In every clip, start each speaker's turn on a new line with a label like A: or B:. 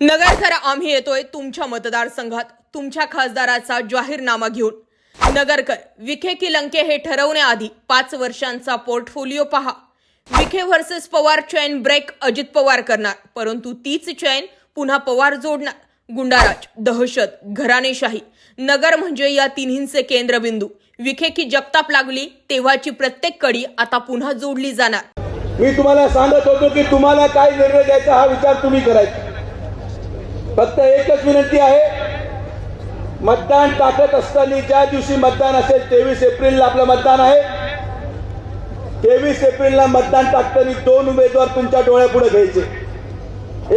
A: नगरकर आम्ही येतोय तुमच्या मतदारसंघात तुमच्या खासदाराचा जाहीरनामा घेऊन. नगरकर विखे की लंके हे ठरवण्याआधी पाच वर्षांचा पोर्टफोलिओ पहा. Vikhe versus Pawar chain break Ajit Pawar करणार परंतु तीच चैन पुन्हा पवार जोडणार. गुंडाराज दहशत घराणेशाही नगर म्हणजे या तिन्हींचे केंद्रबिंदू. विखे की जगताप लागली तेव्हाची प्रत्येक कडी आता पुन्हा जोडली जाणार.
B: मी तुम्हाला सांगत होतो की तुम्हाला काय निर्णय द्यायचा हा विचार तुम्ही करायचा. फक्त एकच विनंती आहे मतदान टाकत असताना ज्या दिवशी मतदान असेल तेवीस एप्रिलला आपलं मतदान आहे. तेवीस एप्रिलला मतदान टाकताना दोन उमेदवार तुमच्या डोळ्यापुढे घ्यायचे.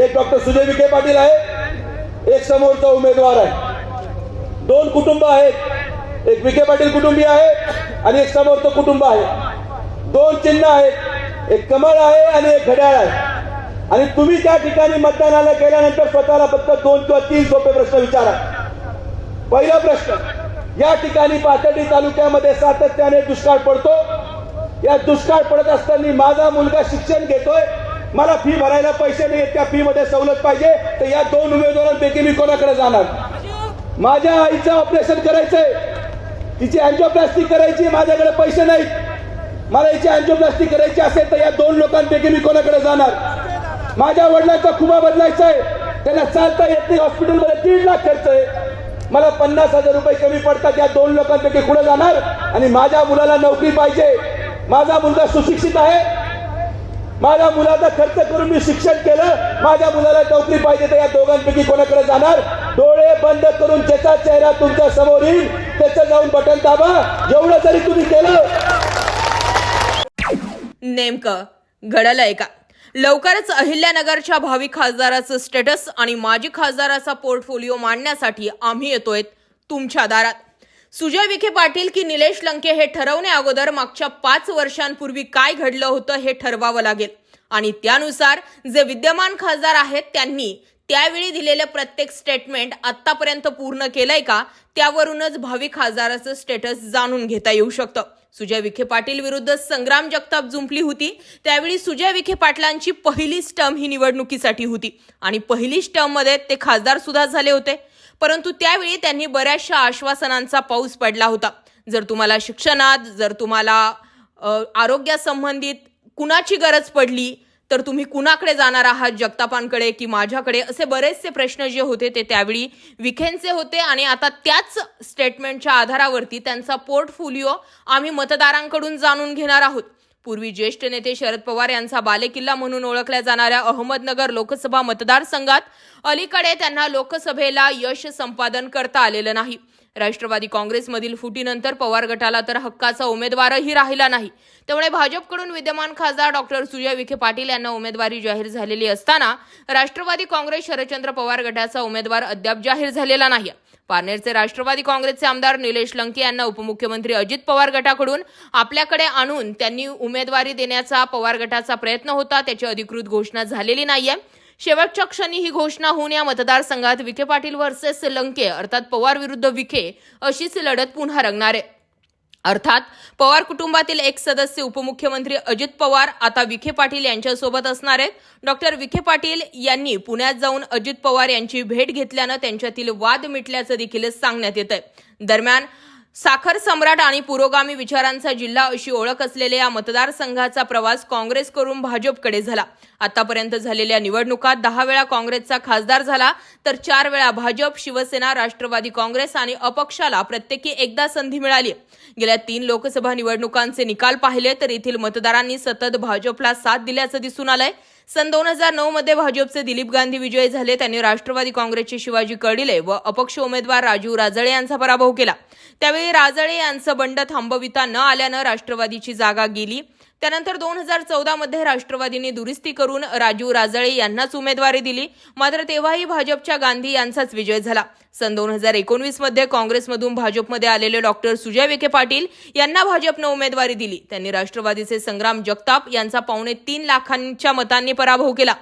B: एक डॉक्टर सुजय विखे पाटील आहे एक समोरचा उमेदवार आहे. दोन कुटुंब आहेत एक विखे पाटील कुटुंबीय आहे आणि एक समोरचं कुटुंब आहे. दोन चिन्ह आहेत एक कमळ आहे आणि एक घड्याळ आहे. आणि तुम्ही त्या ठिकाणी मतदानाला गेल्यानंतर स्वतःला फक्त दोन किंवा तीन सोपे प्रश्न विचारा. पहिला प्रश्न या ठिकाणी पाथर्डी तालुक्यामध्ये सातत्याने दुष्काळ पडतो. या दुष्काळ पडत असताना माझा मुलगा शिक्षण घेतोय. मला फी भरायला पैसे नाही त्या फी मध्ये सवलत पाहिजे. तर या दोन उमेदवारांपैकी मी कोणाकडे जाणार? माझ्या आईचं ऑपरेशन करायचंय. तिची अँजिओप्लास्टी करायची माझ्याकडे पैसे नाहीत. मला हिची अँजिओप्लास्टी करायची असेल तर या दोन लोकांपैकी मी कोणाकडे जाणार? माझ्या वडिलांचा खुबा बदलायचा आहे त्याला चालता येत नाही हॉस्पिटलमध्ये दीड लाख खर्च आहे मला पन्नास हजार रुपये कमी पडतात या दोन लोकांपैकी कुठे जाणार? आणि माझ्या मुलाला नोकरी पाहिजे. माझा मुलगा सुशिक्षित आहे. माझ्या मुलाचा खर्च करून मी शिक्षण केलं. माझ्या मुलाला नोकरी पाहिजे तर या दोघांपैकी कोणाकडे जाणार? डोळे बंद करून ज्याचा चेहरा तुमच्यासमोर येईल त्याचं जाऊन बटन दाबा. एवढं तरी तुम्ही केलं.
A: नेमकं घडलंय का? लवकरच अहिल्यानगरच्या भावी खासदाराचं स्टेटस आणि माजी खासदाराचा पोर्टफोलिओ मांडण्यासाठी आम्ही येतोय तुमच्या दारात. सुजय विखे पाटील की निलेश लंके हे ठरवण्या अगोदर मागच्या पाच वर्षांपूर्वी काय घडलं होतं हे ठरवावं लागेल. आणि त्यानुसार जे विद्यमान खासदार आहेत त्यांनी त्यावेळी दिलेलं प्रत्येक स्टेटमेंट आतापर्यंत पूर्ण केलंय का? त्यावरूनच भावी खासदाराचं स्टेटस जाणून घेता येऊ शकतं. सुजय विखे पाटील विरुद्ध संग्राम जगताप जुंपली होती. त्यावेळी सुजय विखे पाटलांची पहिली स्टम ही निवडणुकीसाठी होती. आणि पहिली स्टममध्ये ते खासदार सुद्धा झाले होते. परंतु त्यावेळी त्यांनी बऱ्याचशा आश्वासनांचा पाऊस पडला होता. जर तुम्हाला शिक्षणात जर तुम्हाला आरोग्यासंबंधित कुणाची गरज पडली तर तुम्ही कुणाकडे जाणार आहात? जगतापांकडे की माझ्याकडे? असे बरेचसे प्रश्न जे होते ते त्यावेळी विखेंचे होते आणि आता त्याच स्टेटमेंटच्या आधारावरती त्यांचा पोर्टफोलिओ आम्ही मतदारांकडून जाणून घेणार आहोत. पूर्वी ज्येष्ठ नेते शरद पवार यांचा बालेकिल्ला म्हणून ओळखल्या जाणाऱ्या अहमदनगर लोकसभा मतदारसंघात अलीकडे त्यांना लोकसभेला यश संपादन करता आलेलं नाही. राष्ट्रवादी काँग्रेसमधील फुटीनंतर पवार गटाला तर हक्काचा उमेदवारही राहिला नाही. त्यामुळे भाजपकडून विद्यमान खासदार डॉक्टर सुजय विखे पाटील यांना उमेदवारी जाहीर झालेली असताना राष्ट्रवादी काँग्रेस शरदचंद्र पवार गटाचा उमेदवार अद्याप जाहीर झालेला नाही पारनेरचे राष्ट्रवादी काँग्रेसचे आमदार निलेश लंके यांना उपमुख्यमंत्री अजित पवार गटाकडून आपल्याकडे आणून त्यांनी उमेदवारी देण्याचा पवार गटाचा प्रयत्न होता त्याची अधिकृत घोषणा झालेली नाहीये. शेवटच्या क्षणी ही घोषणा होऊन या मतदारसंघात विखे पाटील वर्सेस लंके अर्थात पवार विरुद्ध विखे अशीच लढत पुन्हा रंगणार आहे. अर्थात पवार कुटुंबातील एक सदस्य उपमुख्यमंत्री अजित पवार आता विखे पाटील यांच्यासोबत असणार आहेत. डॉक्टर विखे पाटील यांनी पुण्यात जाऊन अजित पवार यांची भेट घेतल्यानं त्यांच्यातील वाद मिटल्याचं देखील सांगण्यात येत आहे दरम्यान साखर सम्राट आणि पुरोगामी विचारांचा जिल्हा अशी ओळख असलेल्या या मतदारसंघाचा प्रवास काँग्रेस करून भाजपकडे झाला. आतापर्यंत झालेल्या निवडणुकात दहा वेळा काँग्रेसचा खासदार झाला तर चार वेळा भाजप शिवसेना राष्ट्रवादी काँग्रेस आणि अपक्षाला प्रत्येकी एकदा संधी मिळाली. गेल्या तीन लोकसभा निवडणुकांचे निकाल पाहिले तर येथील मतदारांनी सतत भाजपला साथ दिल्याचं दिसून आलंय. सन दोन हजार नऊ मध्ये भाजपचे दिलीप गांधी विजयी झाले. त्यांनी राष्ट्रवादी काँग्रेसचे शिवाजी कडिले व अपक्ष उमेदवार राजीव राजळे यांचा पराभव केला. त्यावेळी राजळे यांचं बंड थांबविता न आल्यानं राष्ट्रवादीची जागा गेली. त्यानंतर दोन हजार चौदामध्ये राष्ट्रवादीने दुरुस्ती करून राजीव राजळे यांनाच उमेदवारी दिली. मात्र तेव्हाही भाजपच्या गांधी यांचाच विजय झाला. सन दोन हजार एकोणवीसमध्ये काँग्रेसमधून भाजपमध्ये आलेले डॉक्टर सुजय विखे पाटील यांना भाजपनं उमेदवारी दिली. त्यांनी राष्ट्रवादीचे संग्राम जगताप यांचा पावणे तीन लाखांच्या मतांनी पराभव केला.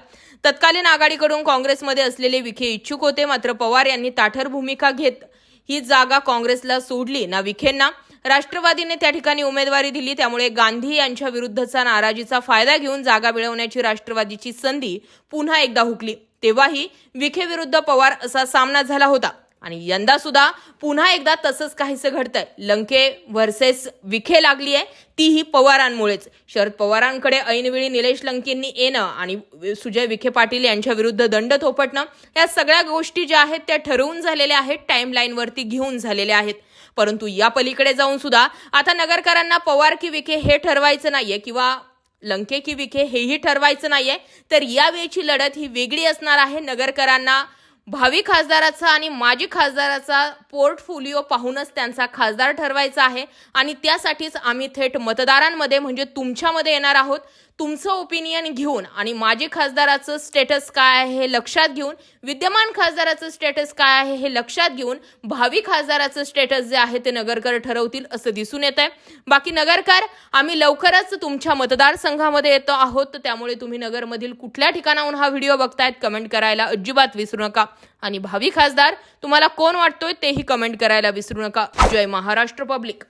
A: तत्कालीन आघाडीकडून काँग्रेसमध्ये असलेले विखे इच्छुक होते मात्र पवार यांनी ताठर भूमिका घेत ही जागा काँग्रेसला सोडली. ना विखेंना राष्ट्रवादीने त्या ठिकाणी उमेदवारी दिली त्यामुळे गांधी यांच्या विरुद्धचा नाराजीचा फायदा घेऊन जागा मिळवण्याची राष्ट्रवादीची संधी पुन्हा एकदा हुकली. तेव्हाही विखे विरुद्ध पवार असा सामना झाला होता. आणि यंदा सुद्धा पुन्हा एकदा तसंच काहीसं घडतंय. लंके व्हर्सेस विखे लागली आहे तीही पवारांमुळेच. शरद पवारांकडे ऐनवेळी निलेश लंकेंनी येणं आणि सुजय विखे पाटील यांच्या विरुद्ध दंड थोपटणं या सगळ्या गोष्टी ज्या आहेत त्या ठरवून झालेल्या आहेत टाईमलाईनवरती घेऊन झालेल्या आहेत. परंतु या पलीकडे जाऊन सुद्धा आता नगरकरांना पवार की विखे हे ठरवायचं नाहीये किंवा लंके की विखे हेही ठरवायचं नाहीये तर यावेळीची लढत ही वेगळी असणार आहे नगरकरांना. भावी खासदाराचा आणि माजी खासदाराचा पोर्टफोलिओ पाहूनच त्यांचा खासदार ठरवायचा आहे. आणि त्यासाठीच आम्ही थेट मतदारांमध्ये म्हणजे तुमच्यामध्ये येणार आहोत. तुमचं ओपिनियन घेऊन आणि माजी खासदाराचं स्टेटस काय आहे हे लक्षात घेऊन विद्यमान खासदाराचं स्टेटस काय आहे हे लक्षात घेऊन भावी खासदाराचं स्टेटस जे आहे ते नगरकर ठरवतील असं दिसून येत आहे बाकी नगरकार आम्ही लवकरच तुमच्या मतदारसंघामध्ये येतो आहोत. त्यामुळे तुम्ही नगरमधील कुठल्या ठिकाणाहून हा व्हिडिओ बघतायत कमेंट करायला अजिबात विसरू नका. आणि भावी खासदार तुम्हाला कोण वाटतोय तेही कमेंट करायला विसरू नका. जय महाराष्ट्र पब्लिक